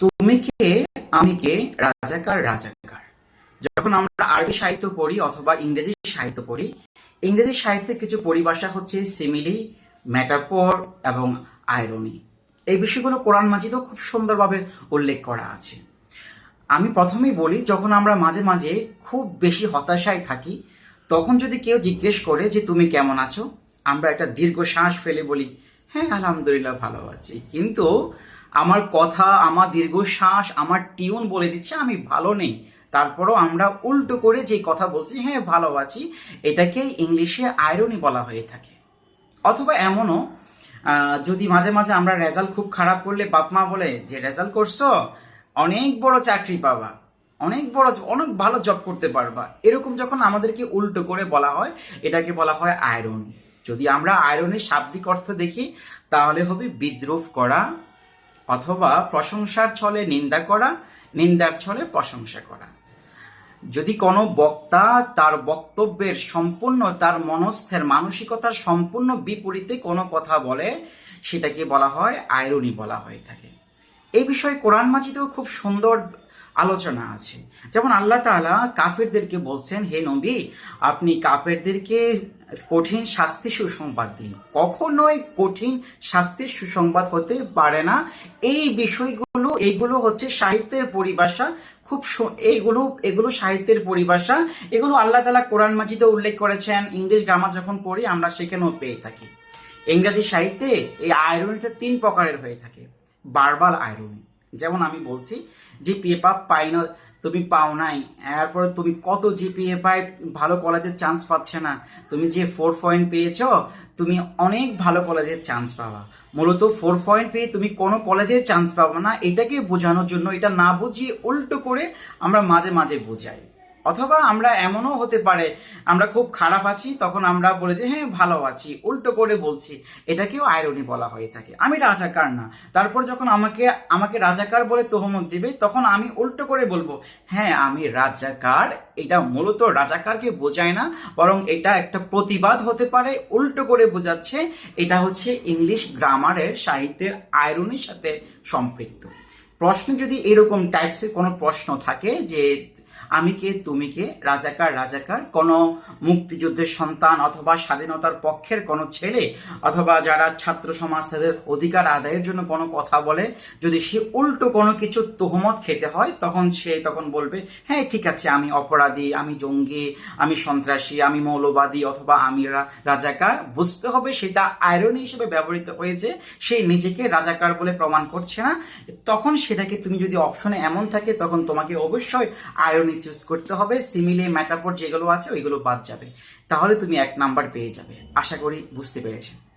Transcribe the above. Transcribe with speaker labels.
Speaker 1: তুমি কে আমি কে রাজাকার রাজাকার। যখন আমরা আরবি সাহিত্য পড়ি অথবা ইংরেজি সাহিত্য পড়ি, ইংরেজি সাহিত্যের কিছু পরিভাষা হচ্ছে সিমিলি ম্যাটাফোর এবং আয়রনি এই বিষয়গুলো কোরআন মাজিদও খুব সুন্দরভাবে উল্লেখ করা আছে। আমি প্রথমেই বলি, যখন আমরা মাঝে মাঝে খুব বেশি হতাশায় থাকি, তখন যদি কেউ জিজ্ঞেস করে যে তুমি কেমন আছো, আমরা একটা দীর্ঘ শ্বাস ফেলে বলি হ্যাঁ আলহামদুলিল্লাহ, ভালো আছি। কিন্তু আমার কথা, আমার দীর্ঘশ্বাস, আমার টিউন বলে দিচ্ছে, আমি ভালো নেই। তারপরও আমরা উল্টো করে যে কথা বলছি হ্যাঁ ভালো আছি এটাকে ইংলিশে আয়রনি বলা হয়ে থাকে। অথবা এমনও যদি মাঝে মাঝে আমরা রেজাল্ট খুব খারাপ করলে বাপ মা বলে, যে রেজাল্ট করছ, অনেক বড় চাকরি পাবা, অনেক বড়, অনেক ভালো জব করতে পারবা। এরকম যখন আমাদেরকে উল্টো করে বলা হয়, এটাকে বলা হয় আয়রন যদি আমরা আয়রনের শাব্দিক অর্থ দেখি, তাহলে হবে বিদ্রুপ করা অথবা প্রশংসার ছলে নিন্দা করা, নিন্দার ছলে প্রশংসা করা। যদি কোনো বক্তা তার বক্তব্যের সম্পূর্ণ, তার মনস্থের মানসিকতার সম্পূর্ণ বিপরীতে কোনো কথা বলে, সেটাকে বলা হয় আয়রনি বলা হয়ে থাকে। এই বিষয়ে কোরআন মাজিদেও খুব সুন্দর আলোচনা আছে। যেমন আল্লাহ তাআলা কাফেরদেরকে বলছেন, হে নবী, আপনি কাফেরদেরকে কঠিন শাস্তি সুসংবাদ দিন। কখনোই কঠিন শাস্তির সুসংবাদ হতে পারে না। এই বিষয়গুলো এইগুলো হচ্ছে সাহিত্যের পরিভাষা। খুব এইগুলো এগুলো সাহিত্যের পরিভাষা। এগুলো আল্লাহ তালা কোরআন মাজিদে উল্লেখ করেছেন। ইংলিশ গ্রামার যখন পড়ি, আমরা সেখানেও পেয়ে থাকি। ইংরেজি সাহিত্যে এই আয়রনিটা তিন প্রকারের হয়ে থাকে। বারবার আয়রনি। যেমন আমি বলছি যে পেপার পাই না, তুমি পাও নাই। এরপর তুমি কত জিপিএ পাই ভালো কলেজের চান্স পাচ্ছে না। তুমি যে ফোর পয়েন্ট পেয়েছ, তুমি অনেক ভালো কলেজের চান্স পাবা। মূলত ফোর পয়েন্ট পেয়ে তুমি কোনো কলেজের চান্স পাবা না, এটাকে বোঝানোর জন্য, এটা না বুঝিয়ে উল্টো করে আমরা মাঝে মাঝে বোঝাই। অথবা আমরা এমনও হতে পারে, আমরা খুব খারাপ আছি, তখন আমরা বলে যে হ্যাঁ ভালো আছি। উল্টো করে বলছি, এটাকেও আয়রনি বলা হয়ে থাকে। আমি রাজাকার না। তারপর যখন আমাকে আমাকে রাজাকার বলে তোহমত দিবে, তখন আমি উল্টো করে বলব হ্যাঁ আমি রাজাকার। এটা মূলত রাজাকারকে বোঝায় না, বরং এটা একটা প্রতিবাদ হতে পারে, উল্টো করে বোঝাচ্ছে, এটা হচ্ছে ইংলিশ গ্রামারের সাহিত্যের আয়রনির সাথে সম্পৃক্ত। প্রশ্ন যদি এরকম টাইপসের কোনো প্রশ্ন থাকে যে আমি কে, তুমি কে, রাজাকার রাজাকার, কোনো মুক্তিযুদ্ধের সন্তান অথবা স্বাধীনতার পক্ষের কোনো ছেলে অথবা যারা ছাত্র সমাজ তাদের অধিকার আদায়ের জন্য কোনো কথা বলে, যদি সে উল্টো কোনো কিছু তোহমত খেতে হয়, তখন সে তখন বলবে হ্যাঁ ঠিক আছে, আমি অপরাধী, আমি জঙ্গি, আমি সন্ত্রাসী, আমি মৌলবাদী অথবা আমি রাজাকার। বুঝতে হবে সেটা আয়রনি হিসেবে ব্যবহৃত হয়েছে, সে নিজেকে রাজাকার বলে প্রমাণ করছে না। তখন সেটাকে তুমি যদি অপশনে এমন থাকে, তখন তোমাকে অবশ্যই আয়রনি চুজ করতে হবে। সিমিলে ম্যাটাপোর যেগুলো আছে, ওইগুলো বাদ যাবে। তাহলে তুমি এক নাম্বার পেয়ে যাবে। আশা করি বুঝতে পেরেছেন।